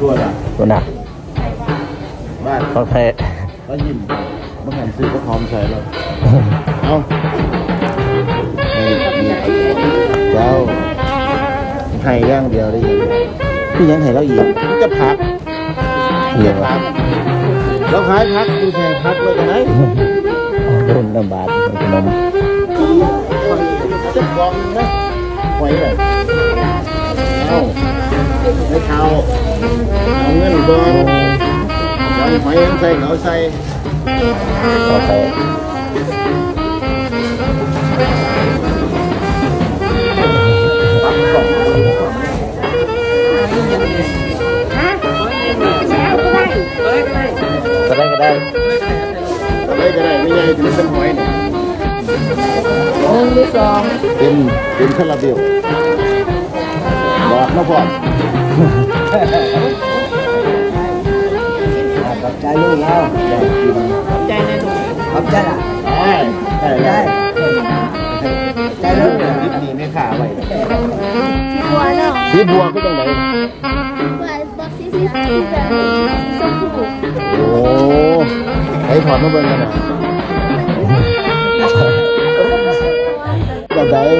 ตัวละตัวหนักบ้านต้องแท้ก็ยิ้มบางหันซื้อก็พร้อมใส่แล้วเอานี่นี่เจ้าให้ย่างเดียวได้ยังพี่ยังให้เราอีกจะพักเดี๋ยวพักเราขายพักดูแพงพักเลยกันไหนรุ่นน้ำบาทขนมจะกองนะไว้เลยเอาไม่เท่า เอาเงินก่อนเอาหอยใส่เขาใส่ต่อไปปั๊บสองก็ได้ก็ได้อะไรก็ได้ไม่ใหญ่ถึงเป็นหอยเนี่ยหนึ่งหรือสองเป็นเป็นคาราเบลบอกมาพร้อ ขอบใจลูกแล้วอยากกินใจนหนูขอบใจล่ะได้ได้ใจได้ลูกลิปนี้ไม่ขาไว้บัวเนาะสีบัวก็ยังไงบัวบักสีสีสีแบบสีชมพูโอ้ไอ้ถอดมาเบิ่งกันนะแบบไหนเป็น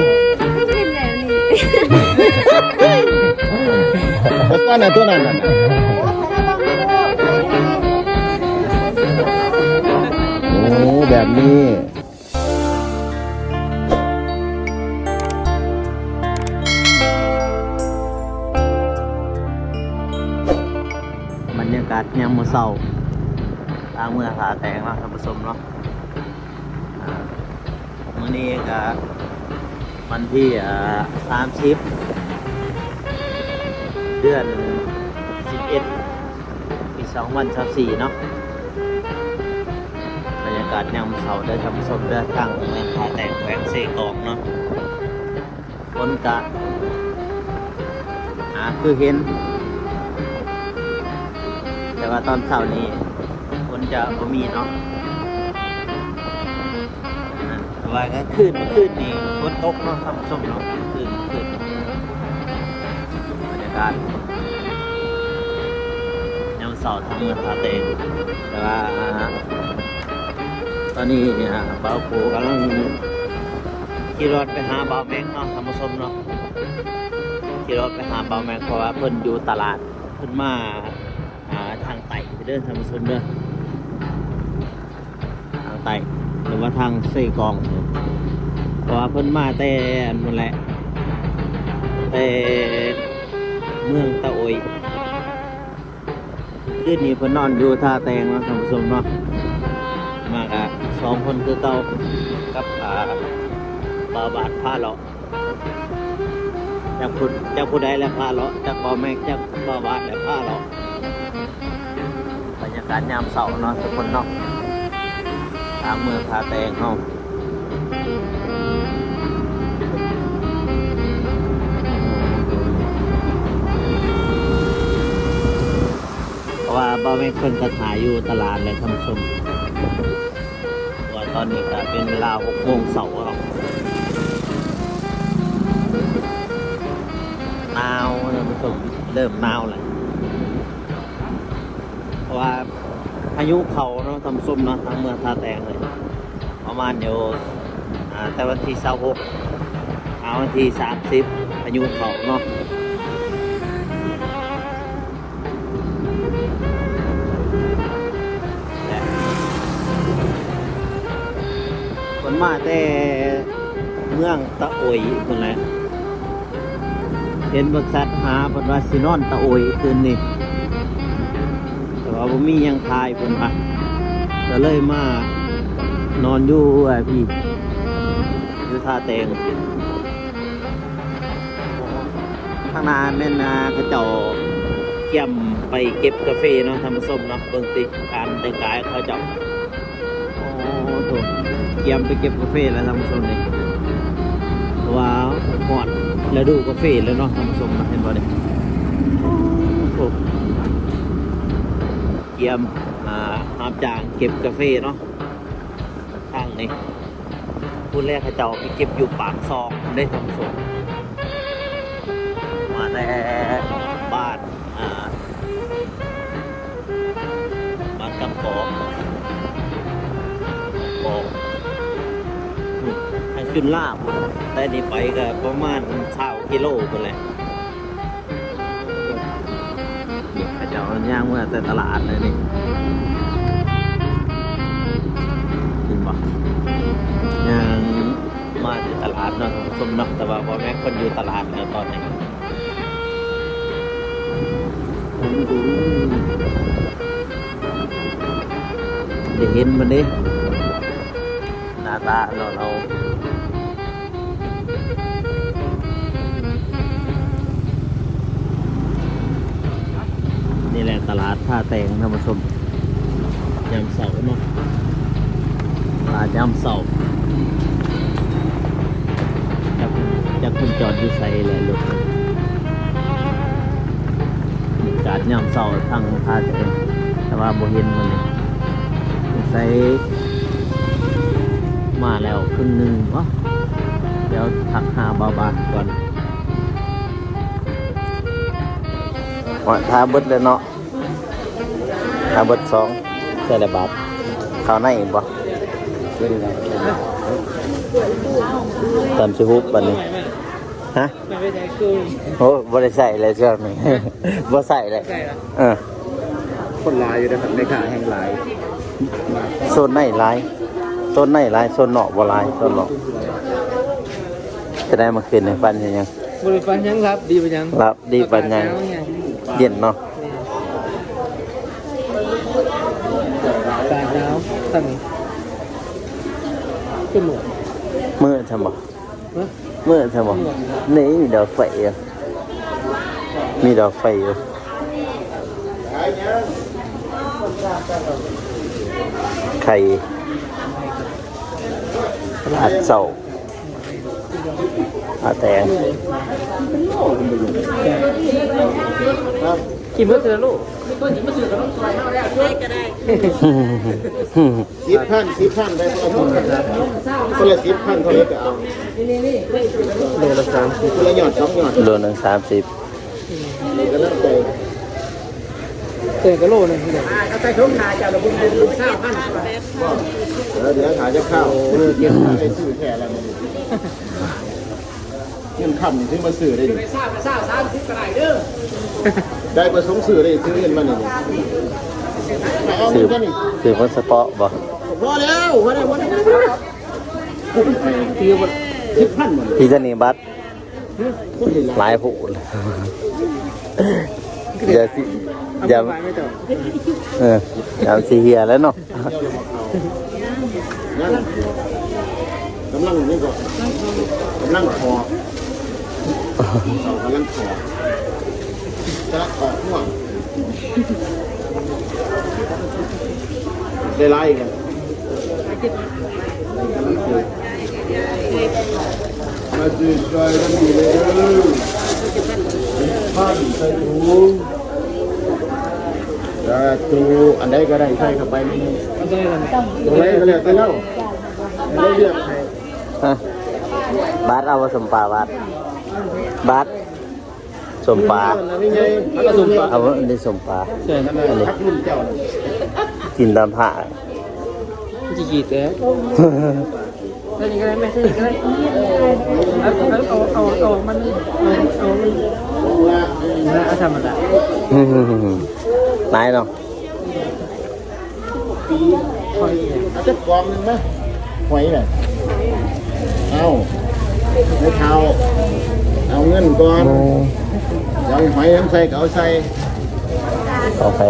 วก็น่ะตัวนั้นน่ะโอ้แบบนี้บรรยากาศยามมื้อเช้าทางเมื่องผาแตงเนาะท่านผู้ชมเนาะมื้อนี้ก็วันที่อ่า30 เดือน 11 ปี 2024เนาะบรรยากาศยามมื้อเช้าเด้อท่านผู้ชมเด้อทางเมืองผาแตงแขวงเซกอกเนาะคนกะอ่าคือเห็น แต่ว่าตอนเช้านี้ฝนจะบ่มีเนาะว่าก็คืนคืนนี้ฝนตกเนาะท่านผู้ชมเนาะ กาศยามเสาร์ทางเมืองพาเตงแต่ว่าตอนนี้เนี่ยบ่าวปูกำลังขี่รถไปหาบ่าวแมงเนาะท่านผู้ชมเนาะขี่รถไปหาบ่าวแมงเพราะว่าเพิ่นอยู่ตลาดเพิ่นมาอ่าทางไต่ไปเดินทางชนเด้อทางไต่หรือว่าทางเซกองเพราะว่าเพิ่นมาแต่อันนั่นแหละแต่ เมืองตะโอยคืนนี้เพิ่นนอนอยู่ท่าแตงเนาะท่านผู้ชมเนาะมากะสองคนคือเก่ากับอ่าบาบาดผ้าเลาะจากผู้จากผู้ใดและผ้าเลาะจากบอแม่จากบาบาดและผ้าเลาะบรรยากาศยามเสาร์เนาะทุกคนเนาะทางเมืองทาแตงเนา ว่าบ่าวแม่คนกระถายอยู่ตลาดเลยท่านผู้ชมว่าตอนนี้ก็เป็นเวลา6โมงเสาร์แล้วหนาวท่านผู้ชมเริ่มหนาวเลยเพราะว่าพายุเขาเนาะทำซุ่มเนาะทางเมืองท่าแตงเลยประมาณเดี๋ยวอ่าแต่วันที่เสาหกเอาวันที่สามสิบพายุเขาเนาะ มาแต่เมืองตะโอยคนแหละเห็นบริษัทหาบริษัทซินอนตะโอยคืนนี้แต่ว่าผมมียังทายเพิ่นว่าก็เลยมานอนอยู่ไอพี่อยู่ท่าแตงข้างหน้าแม่นาเขาเจ้าเกี่ยมไปเก็บกาแฟเนาะทำส้มเนาะเบิ่งติการแต่งกายเขาจ้าโอ้โห เกียมไปเก็บกาแฟแล้วทำชมเนี่ยว้าวหอดแล้วดูกาแฟแล้วเนาะทำชมเห็นบ่ได้เกียมอ่าหาบจางเก็บกาแฟเนาะทางนี้พูดแรกเขาจะไปเก็บอยู่ปากซองได้ทำชมมาแล้วบ้านอ่าบ้านกำปอง ลาบแต่นี่ไปก็ประมาณเท่ากิโลไปเลยเขาเจ้าย่างเมื่อแต่ตลาดเลยนี่กินบ่ย่างมาที่ตลาดเนาะสมนักแต่ว่าพ่อแม่คนอยู่ตลาดแล้วตอนนี้จะเห็นมันดิหน้าตาเราเรา นี่แหละตลาดท่าแตงท่านผู้ชมยามเสาร์เนาะตลาดยามเสาร์จากจากคุณจอดอยู่ใส่เลยลูกจอดยามเสาร์ทางท่าแตงแต่ว่าบ่เห็นมันเลยใส่มาแล้วครึ่งหนึ่งวะเดี๋ยวทักหาบาบาก่อน ว่าทาเบิดเลยเนาะทาเบิดสองใส่ละบาทข้าวในอีกบ่ตามชิฮุบบันนี้ฮะโอ้บ่ได้ใส่เลยเชื่อไหมบ่ใส่เลยเออคนลายอยู่นะครับในขาแห่งลายโซนไหนหลายโซนไหนหลายโซนเนาะบ่หลายโซนเนาะจะได้มาคืนในปันยังยังบริฟันยังรับดีไปยังรับดีปันยัง เย็นเนาะตากแล้วตั้งขึ้นหมดมื้อทำบ่ฮะมื่อใช่ไหมนี่มีดอกไฟอะมีดอกไฟอยู่ไข่อัดเสา อัดแตงกินเพื่อเจอลูกสิบพันสิบพันได้คนละคนครับคนละสิบพันเท่าไหรก็เอาโลละสามสิบคนละหยอดสองหยอดโลหนึ่งสามสิบนี่ก็เริ่มใจเจอก็โลนึงที่ไหนเอาไปทุ่งนาจากเราบุญบุญข้าวพันแล้วเดี๋ยวขายจะเข้าเออเก็บขายได้ซื้อแค่อะไรนี่ เงินคำนี่ซื้อมาซื้อได้ดิทราบทราบสามสิบกระไรเด้อได้ประสงค์ซื้อได้ซื้อเงินมานี่เอาสืเงิบนกันนี่สืบมันสปอบ่พอแล้วพอแล้วพอแล้วตีหมดสิบพันหมดพี่จะนีบัตรคนเห็นหลายผู้อย่าสิอย่าไปไม่ต่อเอออย่าสิเฮียแล้วเนาะนั่นกำลังนี่ก็กำลังคอ เรากำลังคอจะออกห่วงได้ไล่กันมาจืดใจกันดีเลยพันใส่ถุงแต่ตูอันใดก็ได้ใส่เข้าไปนี่มันได้แล้วตัวไรก็เรียกไปแล้วไม่เรียกฮะบาสเอาผสมปลาบาส บาสสมปลานี่ไงแล้วก็สุ่มปลาเอาอันนี้สมปลาเชิญนั่นน่ะทักรุ่นเจ้าน่ะกินตามผ้าจีกีเต้เส้นก็ได้ไม่เส้นก็ได้เอาเอาเอาเอามันเอาเอาเอาธรรมดานายเนาะอาจจะกองหนึ่งไหมหอยน่ะเอา ไม่เท้าเอาเงินก่อนเอาหอยน้ำใส่ก็เอาใส่โอเค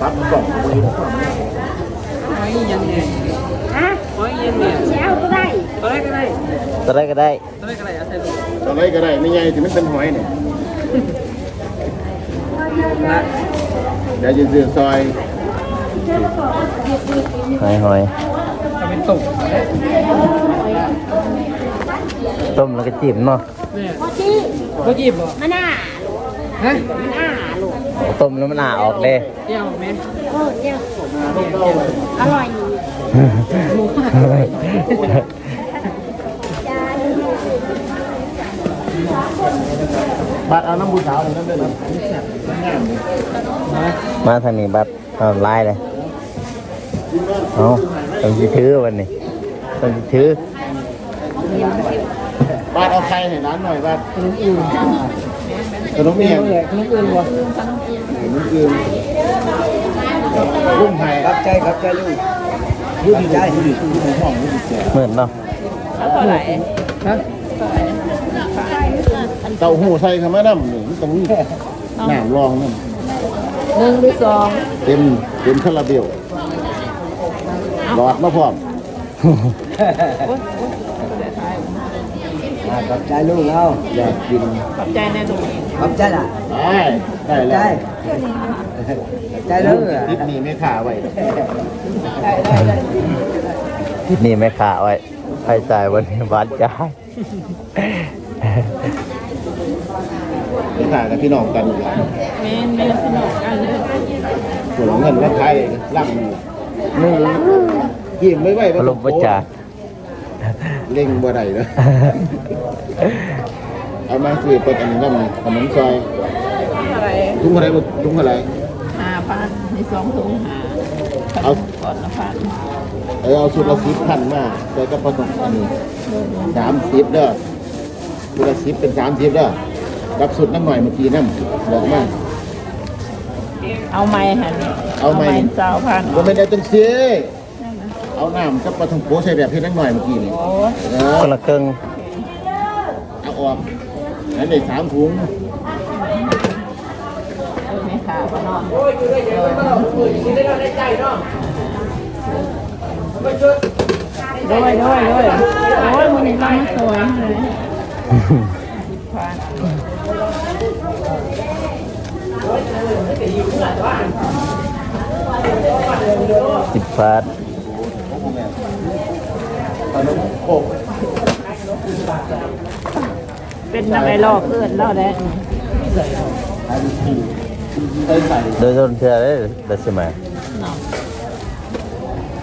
ปั๊บกล่องไอ้ยังไงฮะไอ้ยังไงเช้าก็ได้ตัวแรกก็ได้ตัวได้ก็ได้ตัวแรกก็ได้เอาใส่ลูกตัวไรก็ได้ไม่ใหญ่ถึงมันเป็นหอยเนี่ยละเดี๋ยวจะซื้อซอย หอยหอยเอาเป็นตุ่มต้มแล้วก็จิ้มเนาะเนี่ยพอจี้ก็จีบบ่มะนาวฮะมะนาวลูกต้มแล้วมันอ่าออกเลยเดี่ยวแม่โอ้เจ้าอร่อยดีจ้าบัดเอาน้ำบูสาวเลยนั่นด้วยนะมาทางนี้บัดเอาไล่เลย เอาต้องสิถือวันนี้ต้องสิถือบ้านเอาไข่ให้ร้านหน่อยบ้านขนมอื่นขนมเมียงเลยขนมอื่นวะขนมอื่นรุ่มไห่ครับใจครับใจลูกยุ่ดีใจยุ่ดียุ่ดีห้องยุ่ดีแก่เหมือนเนาะฮะเต้าหู้ใส่เข้ามาน้ำหนึ่งตรงนี้น้ำรองนั่นหนึ่งหรือสองเต็มเต็มคาราเบล หลอดมาพร้อมขอบใจลูกเราอยากกินขอบใจแน่นอนขอบใจล่ะได้ได้ใจแล้วใจเด้อทิปนี้ไม่ขาไว้ที่นี่ไม่ขาไว้ใครจ่ายวันนี้บาทจ่ายไม่ขากับพี่น้องกันอยู่แล้วแม่นแม่นสนุกกันเลยส่วนเงินและไทยร่ำอ ยู่นี่ยิ้มไม่ไหวพลมประจาเล่งบ่ได้เลยเอามาซื้อเป็นอันนี้น้ำขนมซอยอะไรถุงอะไรบ่ถุงอะไรห้าพันในสองถุงหาเอา ก่อนละพันเออเอาสุดละสิบพันมาใส่กระเป๋าสองอันนี้สามสิบเด้อสุดละสิบเป็นสามสิบเด้อรับสุดน้ำหน่อยเมื่อกี้น้ำบอกมา เอาไม้หันเอาไม้ สาวพันก็ไม่ได้จังซี เอาน้ำกับปลาทองโกใส่แบบที่น้ำหน่อยเมื่อกี้นี่โอ้เออคนละครึ่งเอาออกนั่นได้สามถุงไม่ขาพนอนด้วยด้วยด้วยโอ้ยมันนี่ร้านสวยเลยพันสิบบาทขนมโคก เป็นอะไรลอกเอื้อนเล่าได้ใส่ใส่โดยต้นเทือได้ได้ใช่ไหมเนาะ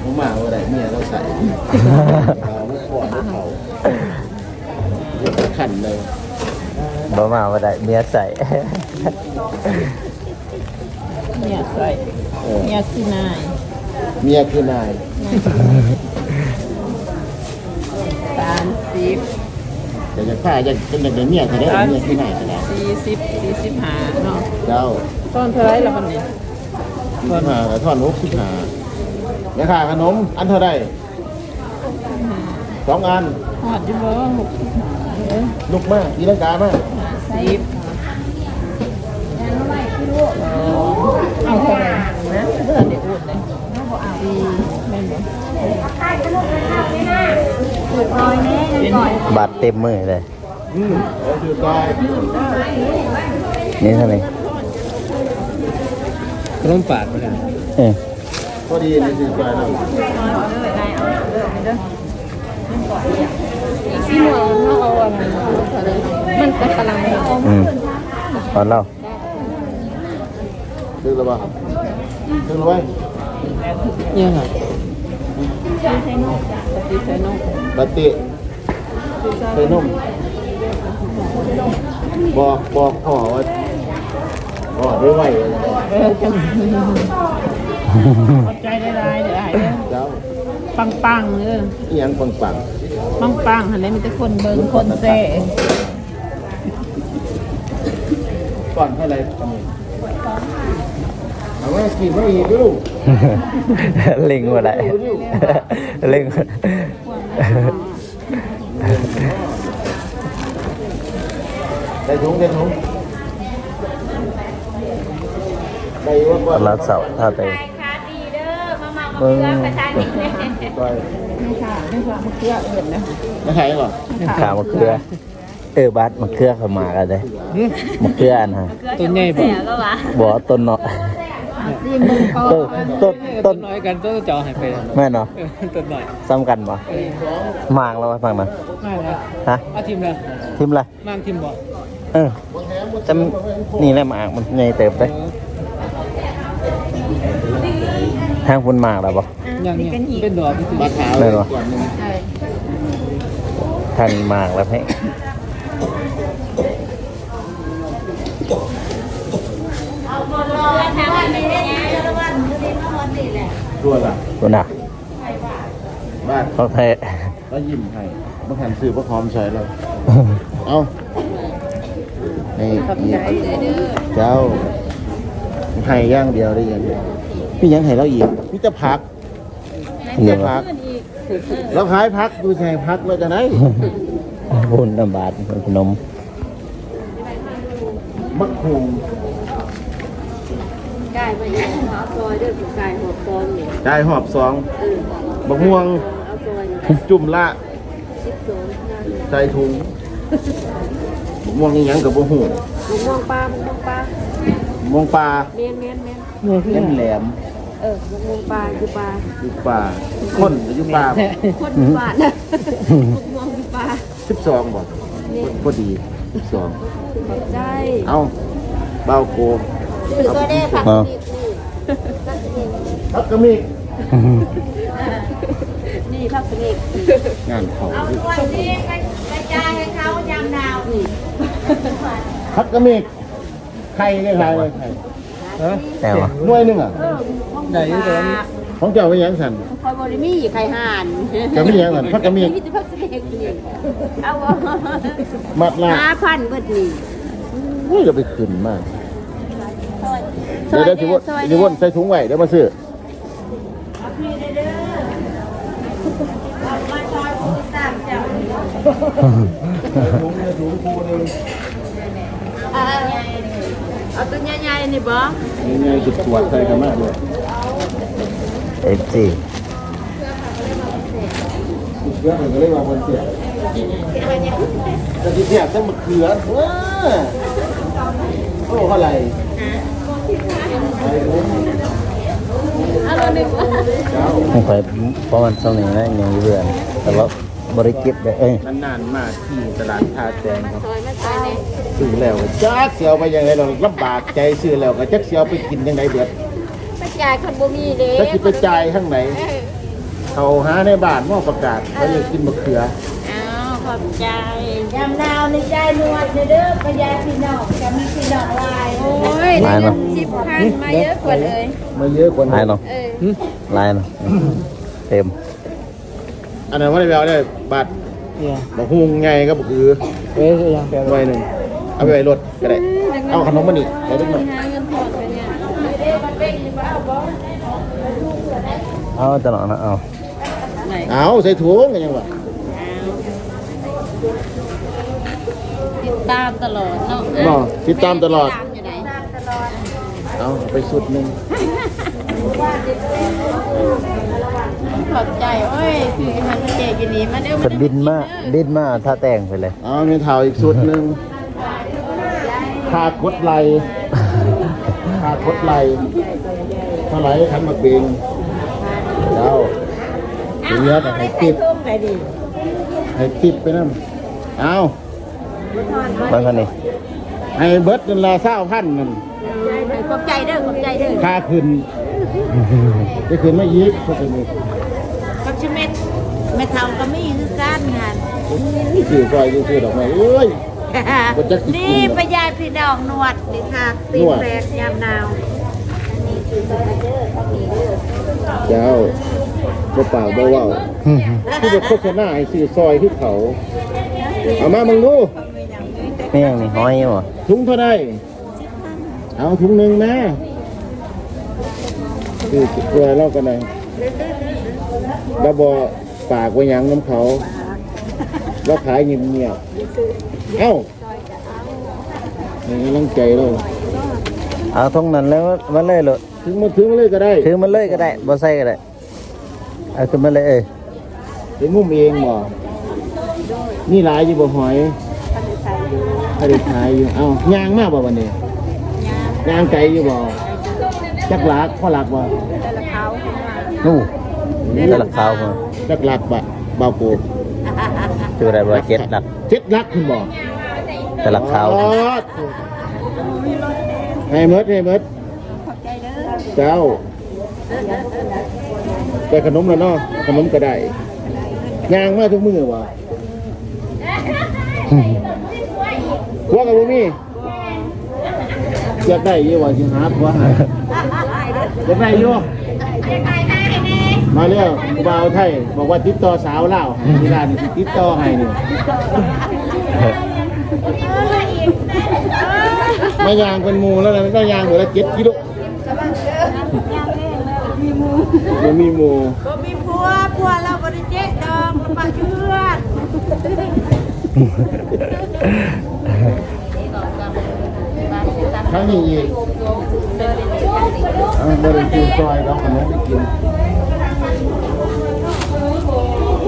ผมมาว่าไรเมียเราใส่เอาไม่ขวดเขาขันเลยบ่มาว่าได้เมียใส่เนี่ยใส่เนี่ยคือนายเมียคือนาย สามสิบ แต่จะฆ่าจะเป็นอย่างเมียเขาได้เมียคือนายเขาได้สี่สิบสี่สิบห้าเนาะเจ้าต้นเท่าไรละวันนี้ทอนมาทอนหกสิบห้าแม่ค้าขนมอันเท่าไรสองอันหอดอยู่บ่หกสิบห้าเอ้ยลุกมากตีลังกามาก ห้าสิบเอาเท่าไหร่นะเพื่อนเด็กอุ่นเลยสี่แม่นบ่ เป็นบาทเต็มมือเลยอืมเอาคือตายนี่เท่าไหร่ขนมปาดมาแล้วเออพอดีนี่คือตายแล้วที่หนูเอาอันนั้นมันจะกำลังอืมตอนเราซื้อแล้วป่ะซื้อแล้วไว้ยังไง ปฏิเสธนกบัตติใส่นมบอกบอกพ่อว่าพ่อด้วยไว้เออจังขอบใจได้หลายเดี๋ยวไอ้เด้อเจ้าปังปังๆเอออีหยังปังปังปังปังๆหันเลยมีแต่คนเบิ่งคนเซ่ก่อนเท่าไรทำไมเอาไว้กินไม่อีกลูกเล็งว่าได้เล็งได้ถุงได้ถุงได้ว่าว่าเราเสาร์ถ้าไปค่ะดีเด้อมาเมาเบิ่งประทานนี่ไปไม่ค่ะไม่ค่ะมะเขือเห็นนะไม่ใช่หรอขามะเขือเออบาสมะเขือเข้ามากันเลยมะเขืออันฮะต้นใหญ่บ่ก็วะบ่ต้นเนาะ ต้นต้นต้ต้นนน้อยกันต้นเจอหายไปแล้วแม่เนาะเออต้นหน่อยซ้ำกันบ่มางแล้วว่าฟังนะไม่แล้วฮะเอาทีมเลยทิมอะไรมางทีมบ่เออจำนี่แหละหมากมันใหญ่เติบไปทางพุ่นหมากแล้วบ่ยังเนี่ยเป็นดอกที่สุดมาขาวได้ปะก่อนหนึ่งทันหมากแล้วให้ ตัวละตัวน่ะบ้านเขาแท้แล้วยิ้มให้บางหันซื้อพระพร้อมใช้แล้วเอาให้อีกเจ้าให้อย่างเดียวได้ยังพี่ยังให้เราอีกพี่จะพักพี่จะพักเราขายพักดูใช่พักเราจะไหนบุญน้ำบาทขนมมักคุ งกายมาอย่างเอาซอยเด้อผู้กายหอบซองนี่ได้หอบสองบักม่วงเอาซอยนี่จุ่มละสิบสองนั่นใส่ถุงบักม่วงนี่ยังกับบักหูมะม่วงปลามะม่วงปลาม่วงปลาเมียนเมียนเมียนแหลมแหลมเออมะม่วงปลาคือปลาอยู่ปลาข้นหรืออยู่ปลาคนอยู่บ้านนะมะม่วงอยู่ปลาสิบสองบ่พอดีสิบสองขอบใจ เอาเบาโก หรือก็ได้ผักอ๋อพักกระมิกนี่พักสนิทงานเขาวันนี้กระจายให้เขายามดาวพักกระมิกไข่ได้ไข่เลยไข่แต่ว่าหน่วยหนึงอะได้อยี่ตัวนี้ของเจ้าเป็นหยังสันคอยบริมีไข่ห่านเจ้าเป็นหยังสันพักกระมิกมีแต่พักสนิทนี่เอาวะมัดละห้าพันเบิดนี่นี่จะไปขึ้นมาก เดี๋ยวเดี๋ยวสิวนสิวนใส่ถุงไว้เดี๋ยวมาซื้อเอาตัวใหญ่ๆนี่บ่นี่ไงจุดตรวจใส่กันมากเลยเอฟซีเชื่อมันก็เลยว่ามันเสียแต่ที่เสียต้องมะเขือว้าโอ้เท่าไหร่ ผมไปเพราะมันตรงนี้นะยังอยู่เรือนแต่ว่าบริกิตเลยเอ้ยนานๆมาที่ตลาดท่าแจงครับซอยมาซอยนี่ซื้อแล้วก็จักเสียวไปยังไงเราลำบากใจซื้อแล้วก็จักเสียวไปกินยังไงเดือดกระจายคนบ่มีเด้จักสิไปจ่ายข้างไหนเขาหาในบ้านหม้อประกาศเขาอยากกินมะเขืออ้าว ขอบใจยามดาวในใจนวดเด้อประยาพี่น้องจะมีพี่น้องลายโอ้ยลายเนาะสิบพันมาเยอะกว่าเลยมาเยอะกว่าลายนั้นเนาะเออลายเนาะเต็ม อันนั้นว่าได้แววได้บาทเนี่ยบะฮุงไงก็บะคือเอ้ยยังแปลไว้หนึ่งเอาไปไว้รถก็ได้เอาขนมมานี่ไปด้วยหน่อยหาเงินพอดกันเนี่ยเอาตลอดนะเอาเอาใส่ถุงกันยังวะ ติดตามตลอดเนาะเนาะติดตามตลอดตามอยู่ไหนเอาไปสุดหนึ่งขอบใจโอ้ยคือมันเจกินนี้มาเด้อเพิ่นบินมาบินมาท่าแต่งไปเลย เอามีเท้าอีกสุดหนึ่งคากดไหลคากดไหลเท่าไหร่ขันมาเบงเจ้าเดี๋ยวแต่ให้ติดให้ติดไปนั่น เอาบางคนนี่ให้เบิร์ดเงินละเศร้าพันเงินขอบใจเด้อขอบใจเด้อค่าคืนจะคืนไม่ยีกก็เป็นอีกกับชิเม็ดแม่เฒ่าก็มีคือกันงานนี่คือซอยคือดอกไม้เอ้ยบ่จักสิกินนี่ประยายพี่น้องนวดนี่ค่ะตีนแปลกยามหนาวเจ้าบ่เปล่าบ่เว้าคือจะโฆษณาให้ซื้อซอยที่เขา เอามามึงดูไม่ยังนี่ห้อยอยู่บ่ถุงเท่าไดเอาถุงหนึ่งนะคือตัวเรากันเลยแล้วบอปากไว้หยังน้ำเขาแล้วขายเงียบๆเอ้าในกำลังใจเราเอาทงนั้นแล้วมันเลยเลยถึงมาถึงเลยก็ได้ถือมันเลยก็ได้บ่ใส่ก็ได้เอาขึ้นมาเลยเอ้ยถึงงุ่มเองบ่ นี่หลายอยู่บ่หอยถ้าได้ขายอยู่ เอ้ายางมากบ่วันนี้ยางไก่อยู่บ่จักหลักพ่อหลักบ่นู่แต่ละขาวมาจักหลักบ่เบาโกคืออะไรบ่เจ็ดหลักเจ็ดหลักคุณบ่แต่ละขาวอ๋อให้เมดให้เมดเจ้าแต่ขนมแล้วเนาะขนมก็ได้ยางมาทุกมือวะพ วกกับบ่มีอยากได้อยี่ว่าสิหาผัวให้เดี๋ยวไปอยู่มาเร็วกูบ่าวไทยบอกว่าติดต่อสาวลาวให้ที่ร้านนี่สิติดต่อให้นี่มายางเป็นหมูแล้วนะก็ยางเหมือนละเจ็ดกิโลมีหมูมีหมู ก็มีผัวผัวเราบริเจดองปะเชื่อน ทั้งนี้อีกอ่าบริกินซอยเราขนมไปกิน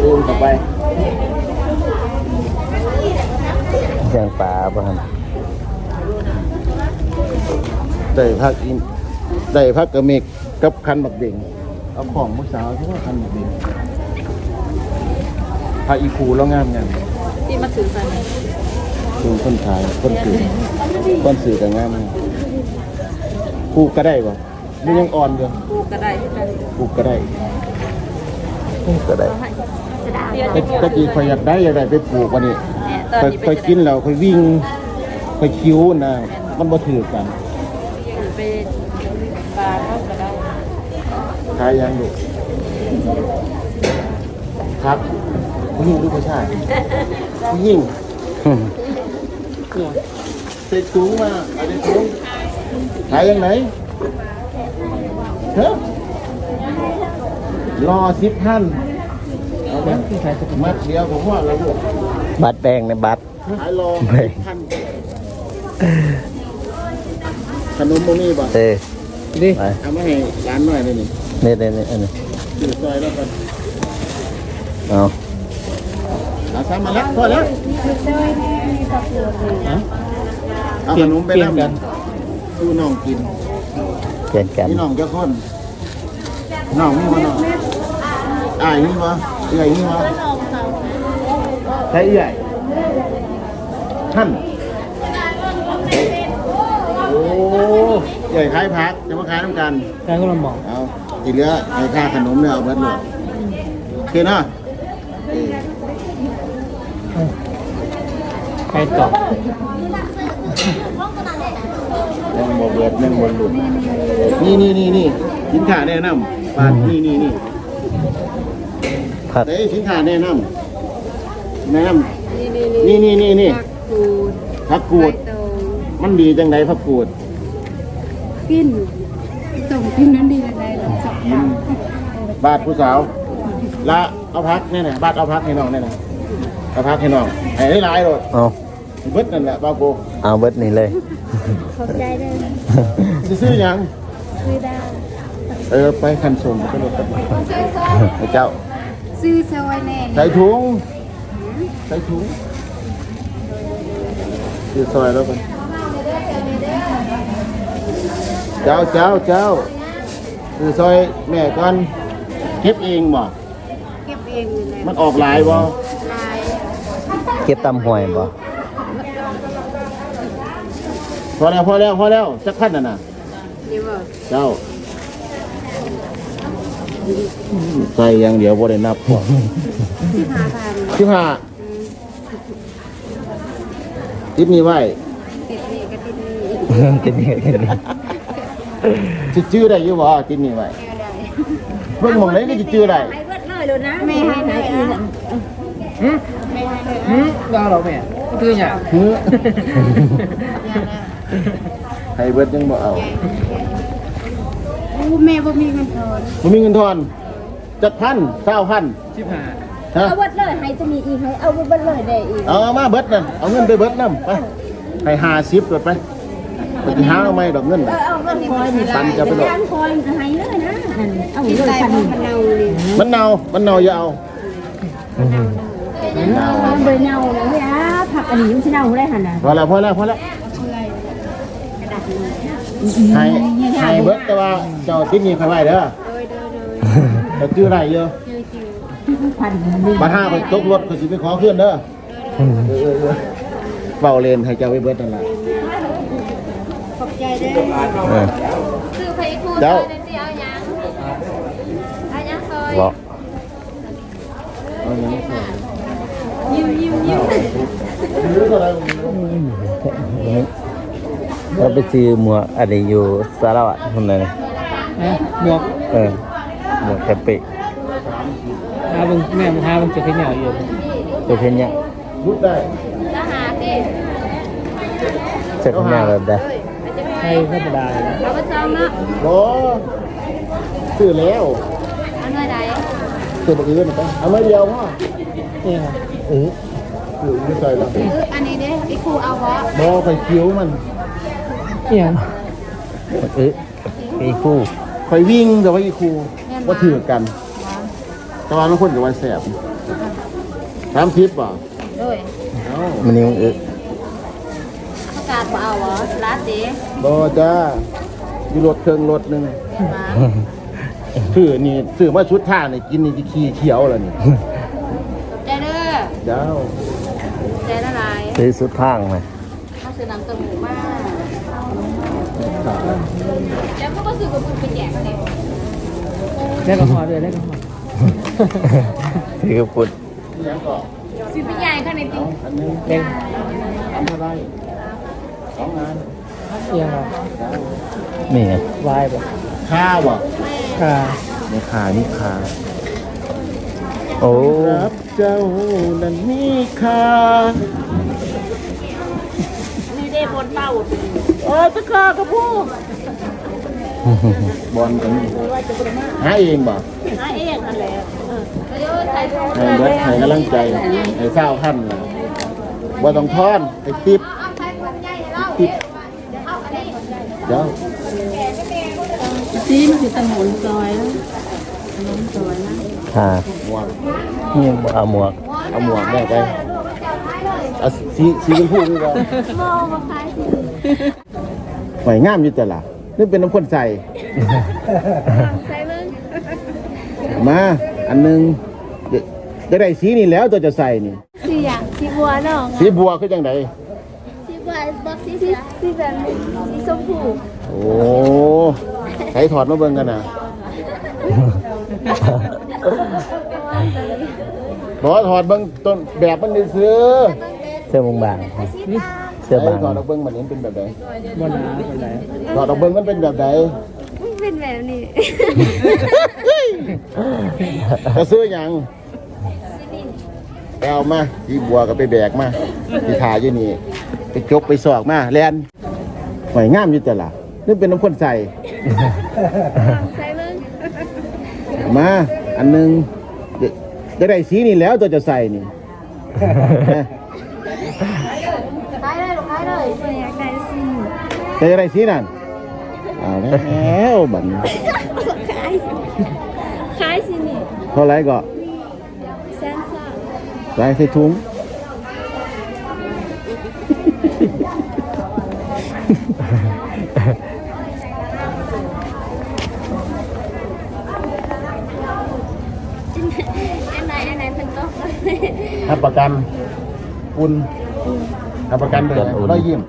ดูต่อไปเสียงปลาบ่ครับได้พักอินได้พักกระเมกกับคันบักเบ่งเอาของมุสาวที่ว่าคันบักเบ่งพาอีคูแล้วงามงาม ที่มาถือกันคือคนขายคนสื่อคนสื่อแต่งามงามปลูกก็ได้ปะมันยังอ่อนอยู่กูก็ได้ปลูกก็ได้ก็ได้แต่ตะกี้คอยอยากได้อยากได้ไปปลูกวันนี้เนี่ยตอนคอยนี้คอยกินแล้วคอยวิ่งคอยคิ้วนะมันบ่ถือกันไปปลาเข้าก็ได้ขายยังอยู่ครับ ผู้หญิงหรือผู้ชายผู้หญิงใส่ถุงมาเอาใส่ถุงขายยังไงเฮ้รอสิบพันเอาไหมมัดเดียวผมว่าเราลูกบัตรแดงในบัตรขายรอไม่พันขนมโมนี่บ่เออดิไปเอามาให้ร้านหน่อยเลยนี่นี่นี่นี่อันนี้อยู่ซอยแล้วกันเอา เอาซ้ำมาแล้วพอแล้วเอาขนมไปเปลี่ยแล้วนกันดูน้องกินเปลี่ยนกันนี่น้องจะคนน้องนี่มาน้องอ้ายนี่มาเอื่อยนี่มาใช่เอื่อยท่านโอ้เอื่อยขายพักจะมาขายน้ำกันการก็ลำบอกเอาทีเหลือให้ค่าขนมเนี่ยเอาเบิดหมดโอเคเนาะ ใครต่อยังบ่เบิดยังบ่หลุดนี่นี่นี่นี่สินค้าแนะนำปาดนี่นี่นี่ผัดเอ้ยสินค้าแนะนำแนะนำนี่นี่นี่นี่กูผักกูดโตมันดีจังไดผักกูด กินส่งกินนั้นดีอะไรหรอกสักกินบาทผู้สาว ละเอาพักนี่น่ะบาทเอาพักให้น้องนี่น่ะ เอาพักให้น้องให้ได้หลายโลดเอาเบิดนั่นแหละบ่าวโกเอาเบิดนี่เลย ขอบใจเด้อสิซื้อหยังซื้อดาวเออไปคันส่งไปโลดกันให้เจ้าซื้อซอยแน่ใส่ถุงใส่ถุงซื้อซอยแล้วกันเจ้าเจ้าเจ้าซื้อซอยแม่ก่อนเก็บเองบ่เก็บเองอยู่แล้วมันออกหลายบ่ลาย เก็บตำหวยบ่พอแล้วพอแล้วพอแล้วจักพันน่ะนะนี่บ่เจ้าใส่อย่างเดียวบ่ได้นับพอสิบห้าพันสิบห้าติดนี่ไว้ติดนี่ก็ติดนี่เป็นยังไงกันนี่สิชื่อได้อยู่บ่ติดนี่ไว้เพิ่งมองไหนก็สิชื่อได้ให้เบิดเลยเลยนะไม่ให้ไหนอีก หืมหืมได้หรอแม่คืออย่างหือให้เบิดยังบ่เอาอู้แม่บ่มีเงินทอนบ่มีเงินทอนจักพันเก้าพันสิบห้าฮะเอาเบิดเลยให้จะมีอีกให้เอาเบิดเลยได้อีกเอามาเบิดนั่นเอาเงินไปเบิดนำไปให้50เบิดไปไปสิหาเอาไหมดอกเงินเออเอาเงินคอยนี่ปันจะไปหลอกย่านคอยจะให้เลยนะเอากินเลยได้พันบ่มันเอาเลยมันเน่ามันเน่าอย่าเอา เอาเบยเน่าเลยอะผักอันนี้มันสิเน่าได้หั่นน่ะพอแล้วพอแล้วพอแล้วให้ให้เบิดแต่ว่าเจ้าติดนี่ค่อยไว้เด้อโดยโดยโดยแต่ชื่ออะไรเยอะชื่อชื่อพันนี่มาห้าไปตกรถก็สิไปขอขึ้นเด้อเออเออเออเฝ้าเลนให้เจ้าไปเบิดนั่นแหละขอบใจเด้อเออซื้อไปคูเจ้า ซอยเดียวยังเอายังซอย บอกเอาอย่างนี้ ยิ้มยิ้มยิ้ม ซื้อ เท่าไหร่เราไปซื้อหมวกอะไรอยู่สารวัตรคนนั้นน่ะนะหมวกเออหมวกแคปเปะหาเบิ่งแม่มันหาเบิ่งจะขยันอยู่ตัวเพี้ยนเนี่ยรุดได้ทหารดิเซ็ตเนี่ยแบบใดใช่ธรรมดาเลยนะเอาไปจองเนาะบอซื้อแล้วเอาหน่อยใดซื้อบักอื่นไปเอาไม่เดียวพ่อนี่ครับเออ ซื้อไม่ใส่ละเอออันนี้เด้ไอ้ครูเอาวะบอไปคิ้วมันนี่ยังเออมีคู่คอยวิ่งแต่ว่าอีครูว่าถือกันแต่ว่าบางคนกับวันแสบสามทิปป่ะด้วยเอ้ามันนี่มันเออประกาศบ่เอาวะลาดดิบอจ้าอยู่รถเครื่องรถหนึ่งมาซื้อนี่ซื้อมาชุดท่านี่กินนี่จะขี้เขียวแล้วนี่ใจเด้อเจ้าใจละลาย ซื้อสุดข้างไหมเขาซื้อน้ำเต้าหู้มาแล้วเขาก็ซื้อกับคุณไปแจกเขาเนี่ยได้กระหอด้วยได้กระหอซื้อกระปุดยังก็ซื้อพี่ใหญ่เขาเนี่ยจริงอันหนึงเด้งทำอะไรสองงานเอียงอะนี่ไงวายป่ะข้าวอะค่ะในขานี่ขาโอ้รับเจ้านั้นมีค่า นี่ได้บนเป้าโอ้ยตะกร้ากระพูบอลกันหาเองบ่หาเองนั่นแหละเออเดี๋ยวใส่ถุงให้เบิดให้กำลังใจให้เศร้าท่านล่ะบ่ต้องทอนไอ้ติ๊บเอาใส่ถุงใหญ่แล้วติ๊บเดี๋ยวซีมันคือตะหมุนซอยแล้วตะหมุนซอยนะค่ะหมวกนี่เอาหมวกเอาหมวกได้ไป เอาสีสีชมพูนี่ก่อนมองมาคล้ายสิหอยงามอยู่แต่ละนี่เป็นน้ำข้นใส่ใส่มึงมาอันหนึงเดี๋ยวจะได้สีนี่แล้วตัวจะใส่นี่ สีอย่างสีบัวน้องสีบัวคือจังไดสีบัวบอกสีสีสีแบบนี้สีชมพูโอ้ใส่ถอดมาเบิ่งกันนะบอกว่าถอดเบิ่งต้นแบบมันซื้อ เสื้อบางๆเสื้อบางถอดออกเบิ่งมันนี้เป็นแบบไหนบนหนาเป็นไรถอดออกเบิ่งมันเป็นแบบไหนเป็นแบบนี้จะซื้อหยังไปเอามาสีบัวก็ไปแบกมาที่ถ่ายอยู่นี่ไปจกไปสอกมาแลนหอยงามอยู่แต่ละนี่เป็นน้ำข้นใส่ใส่มึงมาอันหนึงเดี๋ยวจะได้สีนี่แล้วตัวจะใส่นี่คล้าย เลยลูกคล้ายเลยอยากได้สีจะได้สีนั่นเอาแล้วบัดนคล้ายคล้ายสีนี่เท่าไหรก็แซนซ่าใส่ใส่ถุงอันไหนอันไหนเพิ่นก็รับประกันอุ่น รับประกันเลยร้อยยิ้ม